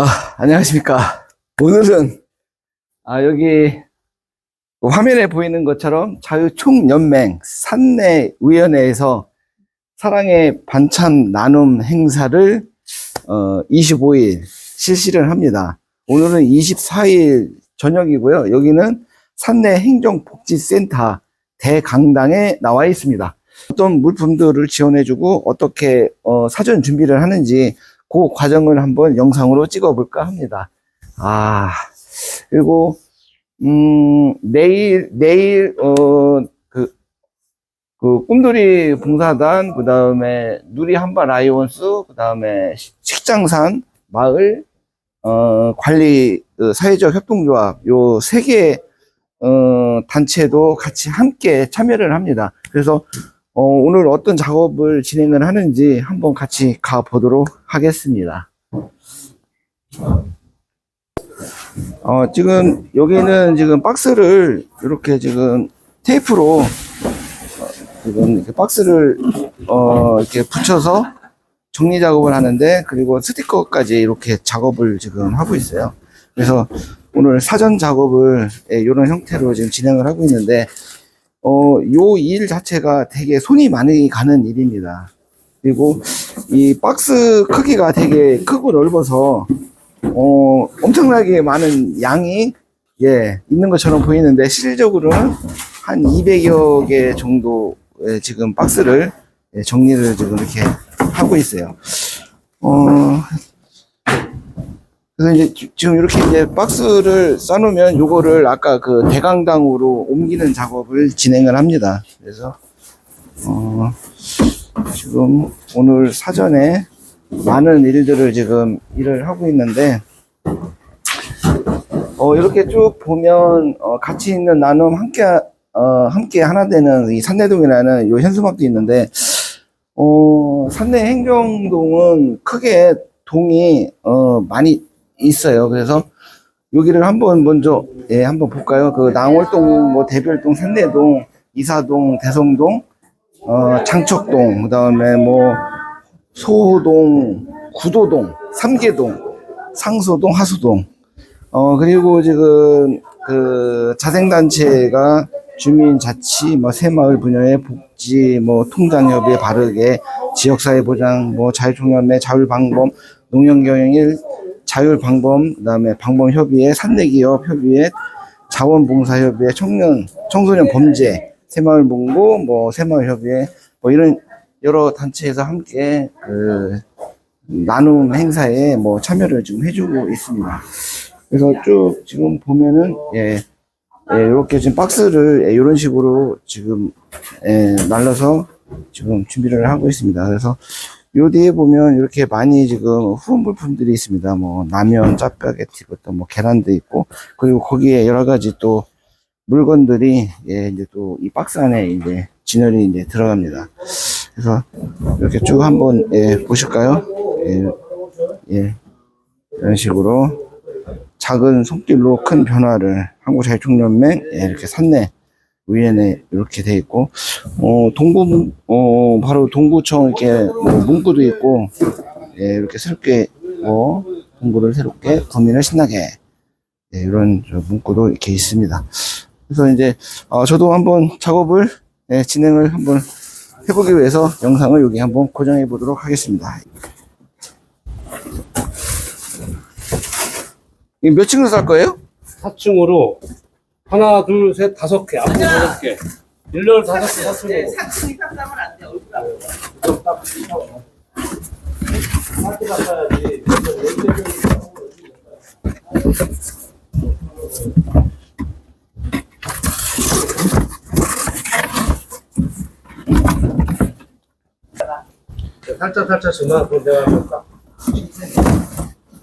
아, 안녕하십니까. 오늘은, 아, 여기, 화면에 보이는 것처럼 자유총연맹 산내위원회에서 사랑의 반찬 나눔 행사를, 어, 25일 실시를 합니다. 오늘은 24일 저녁이고요. 여기는 산내 행정복지센터 대강당에 나와 있습니다. 어떤 물품들을 지원해주고 어떻게 어, 사전 준비를 하는지 그 과정을 한번 영상으로 찍어볼까 합니다. 아 그리고 음 내일 내일 어 그 그 꿈돌이 봉사단 그 다음에 누리 한바 라이온스 그 다음에 식장산 마을 어 관리 그 사회적 협동조합 요 세 개 어, 단체도 같이 함께 참여를 합니다. 그래서 어, 오늘 어떤 작업을 진행을 하는지 한번 같이 가보도록 하겠습니다. 어, 지금 여기는 지금 박스를 이렇게 지금 테이프로 어, 지금 이렇게 박스를 어, 이렇게 붙여서 정리 작업을 하는데 그리고 스티커까지 이렇게 작업을 지금 하고 있어요. 그래서 오늘 사전 작업을 이런 형태로 지금 진행을 하고 있는데 어, 요 일 자체가 되게 손이 많이 가는 일입니다. 그리고 이 박스 크기가 되게 크고 넓어서 어, 엄청나게 많은 양이 예, 있는 것처럼 보이는데 실질적으로는 한 200여 개 정도의 지금 박스를 예, 정리를 지금 이렇게 하고 있어요. 어, 그래서 이제 지- 지금 이렇게 이제 박스를 싸놓으면 요거를 아까 그 대강당으로 옮기는 작업을 진행을 합니다. 그래서 어 지금 오늘 사전에 많은 일들을 지금 일을 하고 있는데 어 이렇게 쭉 보면 어 같이 있는 나눔 함께 어 함께 하나 되는 이 산내동이라는 요 현수막도 있는데 어 산내 행정동은 크게 동이 어 많이 있어요. 그래서 여기를 한번 먼저 예 한번 볼까요? 그 낭월동, 뭐 대별동, 산내동, 이사동, 대성동, 어 장척동, 그다음에 뭐 소호동, 구도동, 삼계동, 상소동, 하수동. 어 그리고 지금 그 자생단체가 주민자치, 뭐 새마을 분야의 복지, 뭐 통장협의 바르게, 지역사회 보장, 뭐 자유총연맹, 자율방범, 농영경영일, 자율방범, 그 다음에 방범협의회, 산내기업 협의회, 자원봉사협의회, 청년 청소년 범죄, 새마을본고, 뭐 새마을협의회, 뭐 이런 여러 단체에서 함께 그 나눔 행사에 뭐 참여를 지금 해주고 있습니다. 그래서 쭉 지금 보면은 예, 예 이렇게 지금 박스를 예, 이런 식으로 지금 예, 날라서 지금 준비를 하고 있습니다. 그래서 요 뒤에 보면 이렇게 많이 지금 후원 물품들이 있습니다. 뭐 라면, 짜파게티부터 뭐 계란도 있고 그리고 거기에 여러 가지 또 물건들이 예 이제 또 이 박스 안에 이제 진열이 이제 들어갑니다. 그래서 이렇게 쭉 한번 예 보실까요? 예, 예 이런 식으로 작은 손길로 큰 변화를 한국자유총연맹 예, 이렇게 산내 위원회 이렇게 돼 있고 어 동구 어 바로 동구청 이렇게 뭐 문구도 있고 예 이렇게 새롭게 뭐 동구를 새롭게 구민을 신나게 예, 이런 저 문구도 이렇게 있습니다. 그래서 이제 어, 저도 한번 작업을 예, 진행을 한번 해보기 위해서 영상을 여기 한번 고정해 보도록 하겠습니다. 이몇 층으로 살 거예요? 4층으로 하나, 둘, 셋, 다섯 개, 앞으로 다섯 개. 일렬 다섯 개, 4층으로. 사춘이 깜깜은 안 돼, 얼굴 안 돼. 학교 갔다야지. 살짝 살짝 지나 그럼 내가 할까?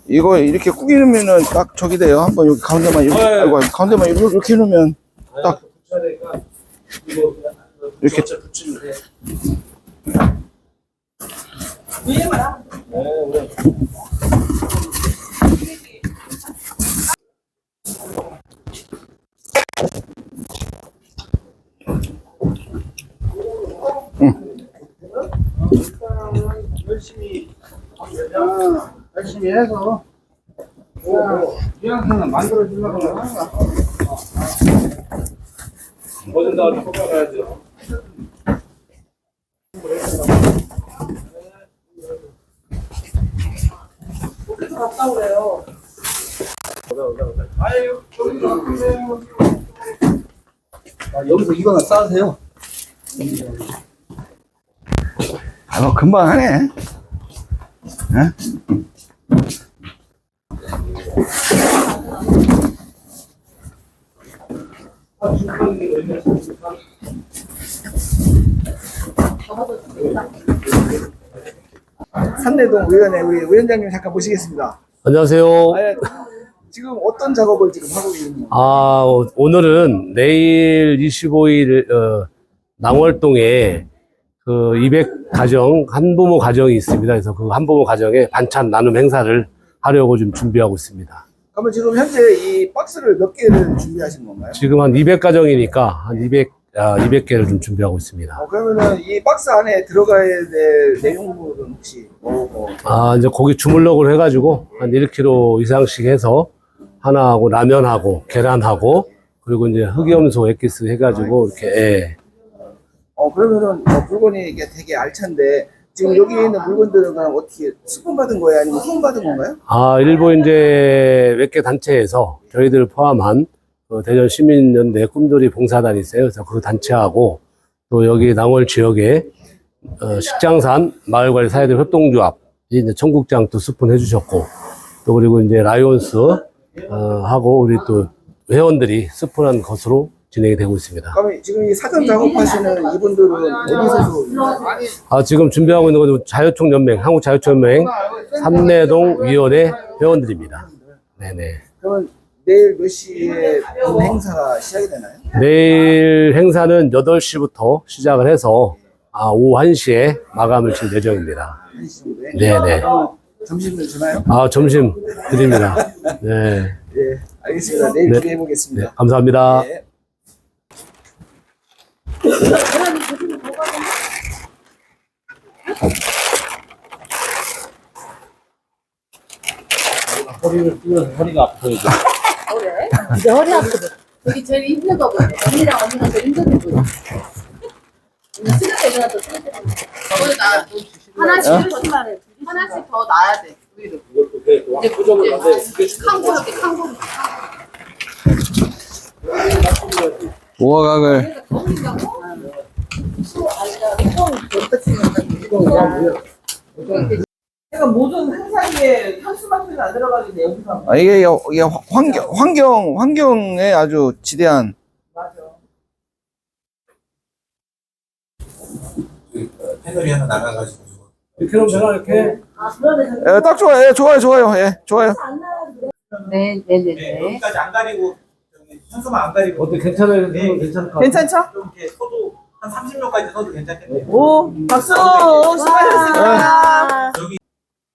이거 이렇게 꾸기면은 딱 저기 돼요. 한번 여기 가운데만 이렇게, 네. 아이고, 가운데만 이렇게, 이렇게 해놓으면 딱. 붙여야 되니까 이거 이렇게. 전체 붙이면 돼. 위에만 하면 돼. 네, 그래. 열심히 열심히 해서 뭐든 다 뽑아가야지. 갔다 오래요. 아, 여기서 이거나 싸세요. 아, 뭐 금방 하네. 예? 산내동 의원회 우리 위원장님 잠깐 모시겠습니다. 안녕하세요. 아, 예. 지금 어떤 작업을 지금 하고 있는지. 아, 오- 오늘은 내일 25일, 어, 낭월동에 그 200가정, 한부모 가정이 있습니다. 그래서 그 한부모 가정에 반찬 나눔 행사를 하려고 좀 준비하고 있습니다. 그러면 지금 현재 이 박스를 몇 개를 준비하신 건가요? 지금 한 200가정이니까 한 200, 아, 200개를 좀 준비하고 있습니다. 어, 그러면은 이 박스 안에 들어가야 될 내용물은 혹시 뭐고? 아, 이제 고기 주물럭을 해가지고 한 1kg 이상씩 해서 하나하고 라면하고 계란하고 그리고 이제 흑염소 엑기스 해가지고 이렇게, 예. 어 그러면은 어, 물건이 이게 되게 알찬데 지금 여기 있는 물건들은 그냥 어떻게 수분 받은 거예요? 아니면 후원 받은 건가요? 아, 일부 이제 몇개 단체에서 저희들 포함한 그 대전 시민연대 꿈돌이 봉사단이 있어요. 그래서 그 단체하고 또 여기 낭월 지역에 어, 식장산 마을관리 사회들 협동조합 이제 청국장 또 스푼 해주셨고 또 그리고 이제 라이온스 어, 하고 우리 또 회원들이 스푼한 것으로 진행이 되고 있습니다. 그러면 지금 이 사전 작업하시는 이분들은 어디서 아, 지금 준비하고 있는 건 자유총연맹, 한국자유총연맹 삼내동 위원회 회원들입니다. 네네. 그러면 내일 몇 시에 본 행사가 시작이 되나요? 내일 행사는 8시부터 시작을 해서 아, 오후 1시에 마감을 칠 예정입니다. 한시 정도에? 네네. 그러면 점심을 주나요? 아, 점심 드립니다. 네. 예, 알겠습니다. 내일 네. 기대해 보겠습니다. 감사합니다. 네. 허리를 뛰어서 허리가 아파요. 그래? 이제 허리 아프고. 여기 제일 힘든 거 보여. 언니랑 언니가 제일 힘든 거 보여. 쓰레기 누나 또 쓰레기. 거기 나 하나씩 하나씩 더 놔야 돼. 위로. 이제 이제 칸고 이렇게 칸고. 오화각을 그러니까 모든 행사에 현수막들이 안 들어가는데 여기서 아, 이게, 이게 환경, 환경, 환경에 아주 지대한 맞아. 패널이 하나 나가가지고 이렇게 하면 되나, 이렇게? 예, 딱 좋아요. 예, 좋아요, 좋아요. 예, 좋아요. 네, 네, 네, 네, 네. 여기까지 안 가리고 현수막 안 가리고 어때, 괜찮아요? 네. 괜찮을까? 괜찮죠? 좀 이렇게 서도 한 30명까지 서도 괜찮겠네요. 오, 박수! 수고하셨습니다.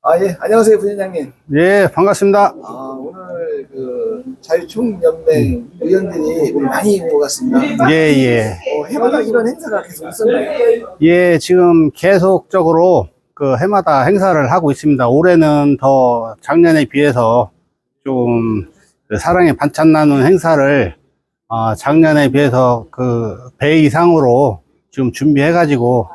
아, 예. 안녕하세요, 부회장님. 예, 반갑습니다. 아, 오늘 그 자유총연맹 의원들이 많이 모았습니다. 예, 예. 어, 해마다 이런 행사가 계속 있었나요? 예, 지금 계속적으로 그 해마다 행사를 하고 있습니다. 올해는 더 작년에 비해서 좀그 사랑의 반찬 나누는 행사를 어, 작년에 비해서 그 배 이상으로 지금 준비해 가지고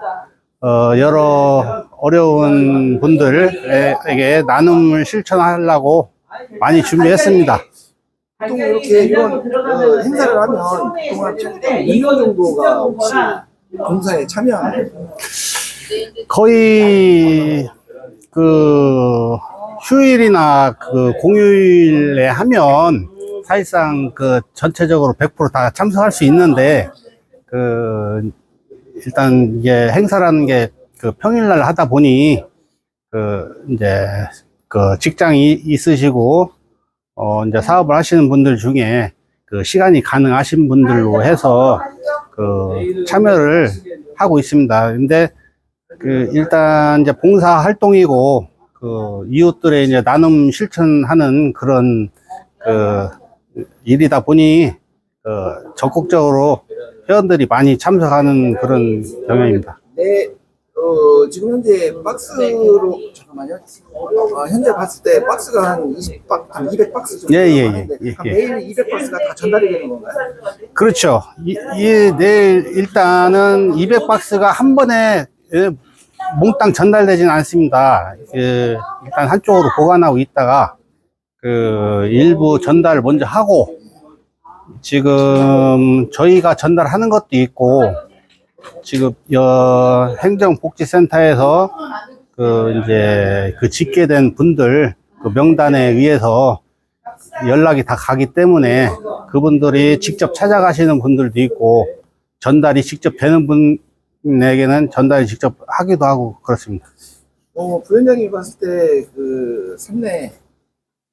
어, 여러 어려운 분들에게 나눔을 실천하려고 많이 준비했습니다. 보통 이렇게 이런 어, 행사를 하면 그동안 총 2년 정도가 혹시 봉사에 참여하나요? 거의 그 휴일이나 그 공휴일에 하면 사실상 그 전체적으로 100%다 참석할 수 있는데 그 일단 이게 행사라는 게 그 평일날 하다 보니 그 이제 그 직장이 있으시고 어 이제 사업을 하시는 분들 중에 그 시간이 가능하신 분들로 해서 그 참여를 하고 있습니다. 근데 그 일단 이제 봉사 활동이고 그 이웃들의 이제 나눔 실천하는 그런 그 일이다 보니 그 적극적으로 회원들이 많이 참석하는 그런 경향입니다. 내 어, 지금 현재 박스로 잠깐만요. 어, 현재 봤을 때 박스가 한 20박, 한 200박스 정도 예, 예, 예, 예, 한 예. 매일 200박스가 다 전달이 되는 건가요? 그렇죠. 이, 이 내일 일단은 200박스가 한 번에 예, 몽땅 전달되지는 않습니다. 그, 일단 한쪽으로 보관하고 있다가 그 일부 전달을 먼저 하고 지금 저희가 전달하는 것도 있고 지금 여 행정복지센터에서 그 이제 그 집계된 분들 그 명단에 의해서 연락이 다 가기 때문에 그분들이 직접 찾아가시는 분들도 있고 전달이 직접 되는 분 에게는 전달이 직접 하기도 하고 그렇습니다. 어, 부위원장님 봤을 때 그 삼내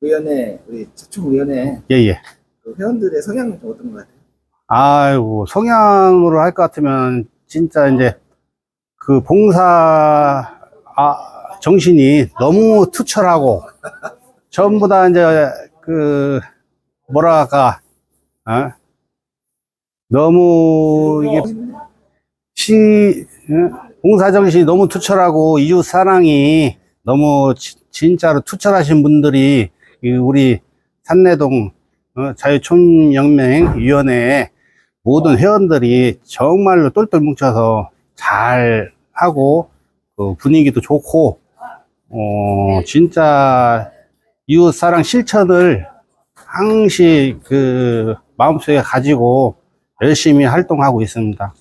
위원회, 우리 차총 위원회 예 예. 그 회원들의 성향은 좀 어떤 것 같아요? 아이고 성향으로 할 것 같으면 진짜 이제 그 봉사 아, 정신이 너무 투철하고 전부 다 이제 그 뭐랄까 어? 너무 이게 시 어? 봉사 정신이 너무 투철하고 이웃 사랑이 너무 지- 진짜로 투철하신 분들이 이 우리 산내동 어, 자유촌연맹위원회에 모든 회원들이 정말로 똘똘 뭉쳐서 잘 하고 그 분위기도 좋고 어 진짜 이웃 사랑 실천을 항시 그 마음속에 가지고 열심히 활동하고 있습니다.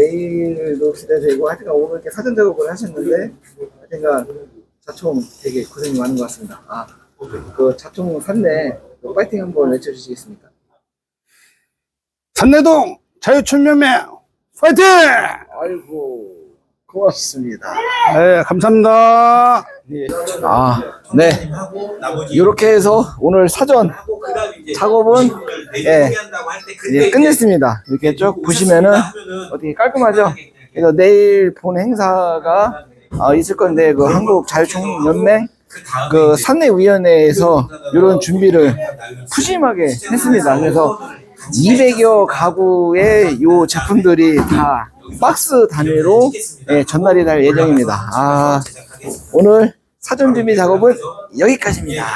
어, 내일도 기대되고 하여튼간 오늘 이렇게 사전 작업을 하셨는데 하여튼간 자총 되게 고생이 많은 것 같습니다. 아, 그 자총 산내 그 파이팅 한번 외쳐주시겠습니까? 산내동 자유촌연맹 파이팅! 아이고 고맙습니다. 네, 감사합니다. 아, 네. 이렇게 해서 오늘 사전 작업은 예, 이제 끝냈습니다. 이렇게 쭉 보시면은 어떻게 깔끔하죠? 그래서 내일 본 행사가 어, 있을 건데 그 한국 자유총연맹 그 산내위원회에서 이런 준비를 푸짐하게 했습니다. 그래서 200여 가구의 요 제품들이 다 박스 단위로 예, 전달이 될 예정입니다. 아, 오늘 사전 준비 작업은 여기까지입니다.